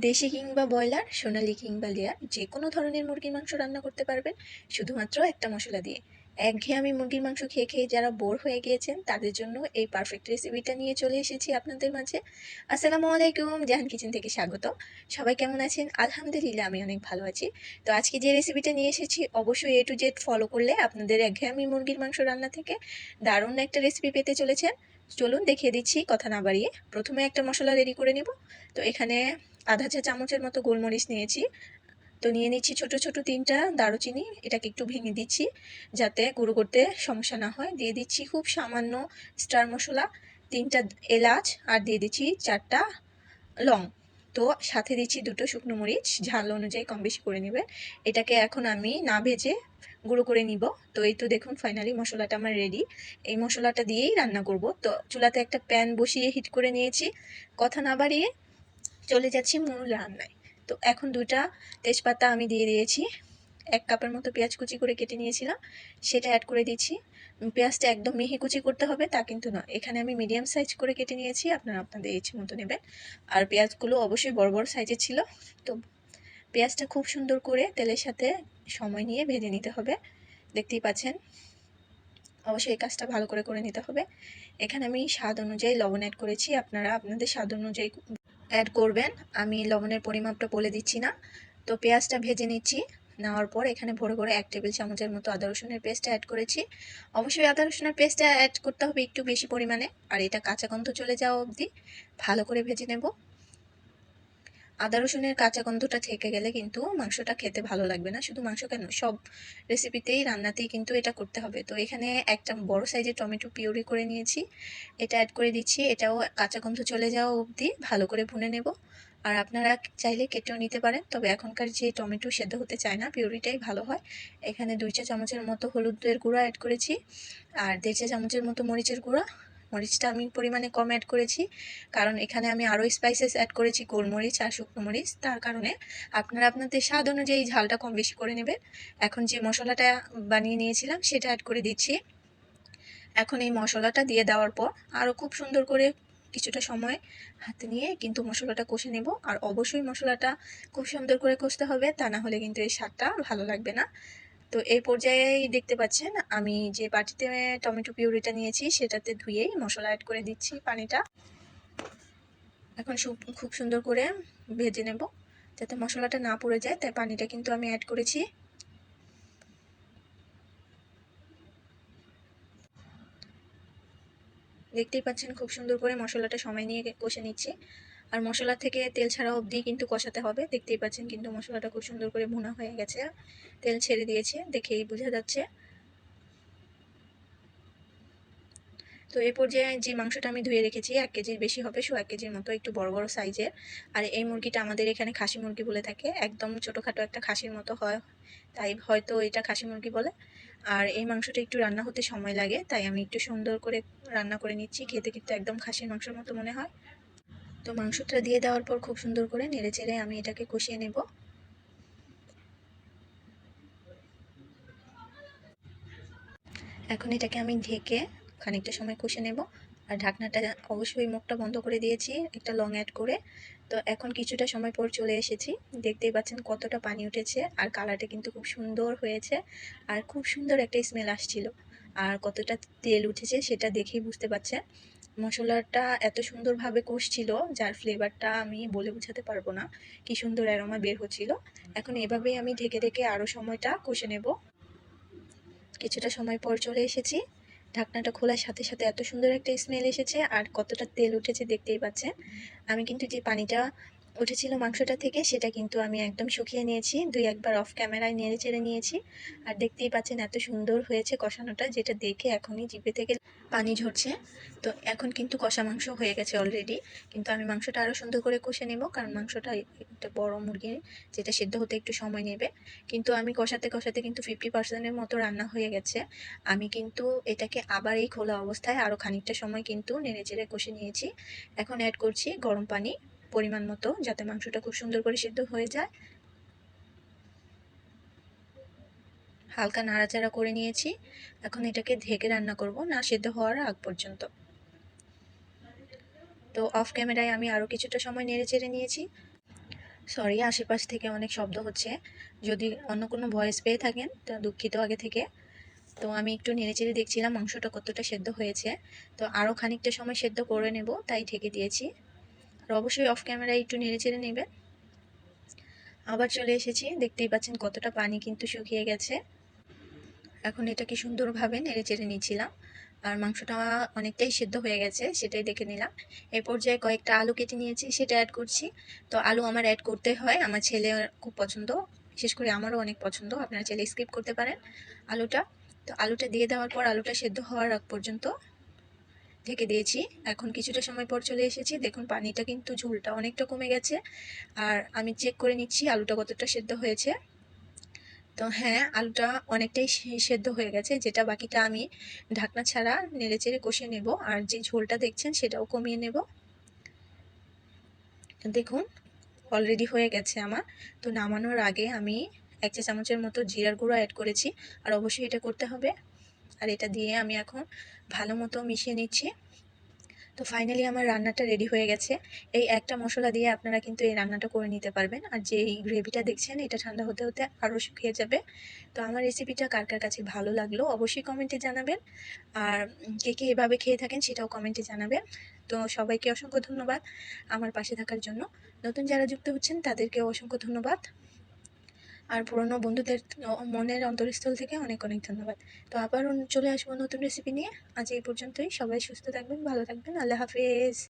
দেশি কিংবা ব্রয়লার, সোনালি কিংবা লেয়ার যে কোনো ধরনের মুরগির মাংস রান্না করতে পারবেন। শুধুমাত্র একটা মশলা দিয়ে। একঘেয়েমি মুরগির মাংস খেয়ে খেয়ে যারা বোর হয়ে গিয়েছেন, তাদের জন্য এই পারফেক্ট রেসিপিটা নিয়ে চলে এসেছি আপনাদের মাঝে। আসসালামু আলাইকুম, জাহান কিচেন থেকে স্বাগত। সবাই কেমন আছেন? আলহামদুলিল্লাহ, আমি অনেক ভালো আছি। তো আজকে যে রেসিপিটা নিয়ে এসেছি, অবশ্যই এ টু জেড ফলো করলে আপনাদের একঘেয়েমি মুরগির মাংস রান্না থেকে দারুণ একটা রেসিপি পেতে চলেছেন। চলুন দেখিয়ে দিচ্ছি, কথা না বাড়িয়ে। প্রথমে একটা মশলা রেডি করে নিব। তো এখানে আধা চা চামচের মতো গোলমরিচ নিয়েছি। তো নিয়ে নিচ্ছি ছোট ছোট তিনটা দারুচিনি। এটাকে একটু ভেঙে দিচ্ছি যাতে গুঁড়ো করতে সমস্যা না হয়। দিয়ে দিচ্ছি খুব সামান্য স্টার মশলা, তিনটা এলাচ আর দিয়ে দিচ্ছি চারটা লং। তো সাথে দিচ্ছি দুটো শুকনো মরিচ, ঝাল অনুযায়ী কম বেশি করে নেবে। এটাকে এখন আমি না ভেজে গুঁড়ো করে নিব। তো এই তো দেখুন ফাইনালি মশলাটা আমার রেডি এই মশলাটা দিয়েই রান্না করব। তো চুলাতে একটা প্যান বসিয়ে হিট করে নিয়েছি। কথা না বাড়িয়ে চলে যাচ্ছি মূল রান্নায়। তো এখন দুটা তেজপাতা আমি দিয়ে দিয়েছি। এক কাপের মতো পেঁয়াজ কুচি করে কেটে নিয়েছিলাম, সেটা অ্যাড করে দিচ্ছি। পেঁয়াজটা একদম মিহি কুচি করতে হবে, তা কিন্তু না এখানে আমি মিডিয়াম সাইজ করে কেটে নিয়েছি, আপনারা আপনাদের ইচ্ছে মতো নেবেন। আর পেঁয়াজগুলো অবশ্যই বড় বড় সাইজের ছিল। তো পেঁয়াজটা খুব সুন্দর করে তেলের সাথে সময় নিয়ে ভেজে নিতে হবে। দেখতেই পাচ্ছেন? অবশ্যই এই কাজটা ভালো করে করে নিতে হবে। এখানে আমি স্বাদ অনুযায়ী লবণ অ্যাড করেছি। আপনারা আপনাদের স্বাদ অনুযায়ী অ্যাড করবেন। আমি লবণের পরিমাপটা বলে দিচ্ছি না। তো পেঁয়াজটা ভেজে নিচ্ছি। নেওয়ার পর এখানে ভরে ভরে এক টেবিল চামচের মতো আদা রসুনের পেস্টটা অ্যাড করেছি। অবশ্যই আদা রসুনের পেস্টটা অ্যাড করতে হবে একটু বেশি পরিমাণে। আর এটা কাঁচা গন্ধ চলে যাওয়া অবধি ভালো করে ভেজে নেব। আদা রসুনের কাঁচা গন্ধটা থেকে গেলে কিন্তু মাংসটা খেতে ভালো লাগবে না। শুধু মাংস কেন, সব রেসিপিতেই রান্নাতেই কিন্তু এটা করতে হবে। তো এখানে একটা বড় সাইজের টমেটো পিউরি করে নিয়েছি। এটা অ্যাড করে দিচ্ছি। এটাও কাঁচা গন্ধ চলে যাওয়া অবধি ভালো করে ভুনে নেব। আর আপনারা চাইলে কেটেও নিতে পারেন, তবে এখনকার যে টমেটো সেদ্ধ হতে চায় না, পিউরিটাই ভালো হয়। এখানে দুই চা চামচের মতো হলুদের গুঁড়া অ্যাড করেছি। আর দেড় চা চামচের মতো মরিচের গুঁড়া মরিচটা আমি পরিমাণে কম অ্যাড করেছি। কারণ এখানে আমি আরও স্পাইসেস অ্যাড করেছি, গোলমরিচ আর শুকনো মরিচ। তার কারণে আপনারা আপনাদের স্বাদ অনুযায়ী ঝালটা কম বেশি করে নেবেন। এখন যে মশলাটা বানিয়ে নিয়েছিলাম সেটা অ্যাড করে দিচ্ছি। এখন এই মশলাটা দিয়ে দেওয়ার পর আরও খুব সুন্দর করে কিছুটা সময় হাতে নিয়ে কিন্তু মশলাটা কষে নেব। আর অবশ্যই মশলাটা খুব সুন্দর করে কষতে হবে, তা না হলে কিন্তু এই স্বাদটা ভালো লাগবে না। তো এই পর্যায়েই দেখতে পাচ্ছেন, আমি যে বাটিতে টমেটো পিউরিটা নিয়েছি, সেটাতে ধুয়েই মশলা অ্যাড করে দিচ্ছি পানিটা। এখন খুব সুন্দর করে ভেজে নেব, যাতে মশলাটা না পড়ে যায়, তাই পানিটা কিন্তু আমি অ্যাড করেছি। দেখতেই পাচ্ছেন, খুব সুন্দর করে মশলাটা সময় নিয়ে কষে নিচ্ছি। আর মশলা থেকে তেল ছাড়া অবধি কিন্তু কষাতে হবে। দেখতেই পাচ্ছেন কিন্তু মশলাটা খুব সুন্দর করে ভুনা হয়ে গেছে। তেল ছেড়ে দিয়েছে, দেখেই বোঝা যাচ্ছে। তো এই পর্যায়ে যে মাংসটা আমি ধুয়ে রেখেছি, এক কেজির বেশি হবে শো এক কেজির মতো একটু বড় বড় সাইজের। আর এই মুরগিটা আমাদের এখানে খাসি মুরগি বলে থাকে। একদম ছোটোখাটো একটা খাসির মতো হয়, তাই হয়তো এটা খাসি মুরগি বলে। আর এই মাংসটা একটু রান্না হতে সময় লাগে, তাই আমি একটু সুন্দর করে রান্না করে নিচ্ছি। খেতে কিন্তু একদম খাসির মাংসের মতো মনে হয়। তো মাংসটা দিয়ে দেওয়ার পর খুব সুন্দর করে নেড়ে চেড়ে আমি এটাকে কষিয়ে নেব। এখন এটাকে আমি ঢেকে খানিকটা সময় কষে নেব। আর ঢাকনাটা অবশ্যই মুখটা বন্ধ করে দিয়েছি, একটা লং অ্যাড করে। তো এখন কিছুটা সময় পর চলে এসেছি। দেখতেই পাচ্ছেন কতটা পানি উঠেছে আর কালারটা কিন্তু খুব সুন্দর হয়েছে আর খুব সুন্দর একটা স্মেল আসছিল। আর কতটা তেল উঠেছে সেটা দেখেই বুঝতে পারছেন। মশলাটা এত সুন্দরভাবে কষছিল, যার ফ্লেভারটা আমি বলে বোঝাতে পারব না, কি সুন্দর অ্যারোমা বের হচ্ছিল। এখন এভাবেই আমি ঢেকে ঢেকে আরও সময়টা কষে নেব। কিছুটা সময় পর চলে এসেছি। ঢাকনাটা খোলার সাথে সাথে এত সুন্দর একটা স্মেল এসেছে, আর কতটা তেল উঠেছে দেখতেই পাচ্ছেন। আমি কিন্তু যে পানিটা উঠেছিল মাংসটা থেকে, সেটা কিন্তু আমি একদম শুকিয়ে নিয়েছি, দুই একবার অফ ক্যামেরায় নেড়ে চেড়ে নিয়েছি। আর দেখতেই পাচ্ছেন এত সুন্দর হয়েছে কষানোটা, যেটা দেখে এখনই জিভে থেকে পানি ঝরছে। তো এখন কিন্তু কষা মাংস হয়ে গেছে অলরেডি কিন্তু আমি মাংসটা আরও সুন্দর করে কষে নেব, কারণ মাংসটা একটা বড় মুরগি যেটা সেদ্ধ হতে একটু সময় নেবে। কিন্তু আমি কষাতে কষাতে কিন্তু ফিফটি পার্সেন্টের মতো রান্না হয়ে গেছে। আমি কিন্তু এটাকে আবার এই খোলা অবস্থায় আরও খানিকটা সময় কিন্তু নেড়ে চেড়ে কষে নিয়েছি। এখন অ্যাড করছি গরম পানি। পরিমাণ মতো যাতে মাংসটা খুব সুন্দর করে সিদ্ধ হয়ে যায়। হালকা নাড়াচাড়া করে নিয়েছি। এখন এটাকে ঢেকে রান্না করব না সিদ্ধ হওয়ার আগ পর্যন্ত। তো অফ ক্যামেরায় আমি আরও কিছুটা সময় নেড়ে চেড়ে নিয়েছি। সরি আশেপাশ থেকে অনেক শব্দ হচ্ছে। যদি অন্য কোনো ভয়েস পেয়ে থাকেন, তো দুঃখিত আগে থেকে। তো আমি একটু নেড়ে নেড়েচেড়ে দেখছিলাম মাংসটা কতটা সেদ্ধ হয়েছে। তো আরও খানিকটা সময় সেদ্ধ করে নেব, তাই ঢেকে দিয়েছি। আর অবশ্যই অফ ক্যামেরায় একটু নেড়ে চেড়ে নেবেন। আবার চলে এসেছি, দেখতেই পাচ্ছেন কতটা পানি কিন্তু শুকিয়ে গেছে। এখন এটাকে সুন্দরভাবে নেড়ে চেড়ে নিয়েছিলাম আর মাংসটা অনেকটাই সেদ্ধ হয়ে গেছে, সেটাই দেখে নিলাম। এই পর্যায়ে কয়েকটা আলু কেটে নিয়েছি, সেটা অ্যাড করছি। তো আলু আমার অ্যাড করতে হয়, আমার ছেলে খুব পছন্দ, বিশেষ করে আমারও অনেক পছন্দ, আপনারা চাইলে স্কিপ করতে পারেন আলুটা। তো আলুটা দিয়ে দেওয়ার পর আলুটা সেদ্ধ হওয়ার পর্যন্ত ঢেকে দিয়েছি। এখন কিছুটা সময় পর চলে এসেছি। দেখুন, পানিটা কিন্তু ঝোলটা অনেকটা কমে গেছে। আর আমি চেক করে নিচ্ছি আলুটা কতটা সেদ্ধ হয়েছে। তো হ্যাঁ আলুটা অনেকটাই সেদ্ধ হয়ে গেছে। যেটা বাকিটা আমি ঢাকনা ছাড়া নেড়েচেড়ে কষে নেব। আর যে ঝোলটা দেখছেন, সেটাও কমিয়ে নেব। দেখুন অলরেডি হয়ে গেছে আমার। তো নামানোর আগে আমি এক চা চামচের মতো জিরার গুঁড়ো অ্যাড করেছি। আর অবশ্যই এটা করতে হবে। আর এটা দিয়ে আমি এখন ভালো মতো মিশিয়ে নিচ্ছি। তো ফাইনালি আমার রান্নাটা রেডি হয়ে গেছে। এই একটা মশলা দিয়ে আপনারা কিন্তু এই রান্নাটা করে নিতে পারবেন। আর যে এই গ্রেভিটা দেখছেন, এটা ঠান্ডা হতে হতে আরও শুকিয়ে যাবে। তো আমার রেসিপিটা কার কার কাছে ভালো লাগল অবশ্যই কমেন্টে জানাবেন। আর কে কে এভাবে খেয়ে থাকেন সেটাও কমেন্টে জানাবেন। তো সবাইকে অসংখ্য ধন্যবাদ আমার পাশে থাকার জন্য। নতুন যারা যুক্ত হচ্ছেন, তাদেরকেও অসংখ্য ধন্যবাদ। আর পুরনো বন্ধুদের মনের অন্তরস্থল থেকে অনেক অনেক ধন্যবাদ। তো আবার চলে আসব নতুন রেসিপি নিয়ে। আজ এই পর্যন্তই। সবাই সুস্থ থাকবেন, ভালো থাকবেন। আল্লাহ হাফিজ।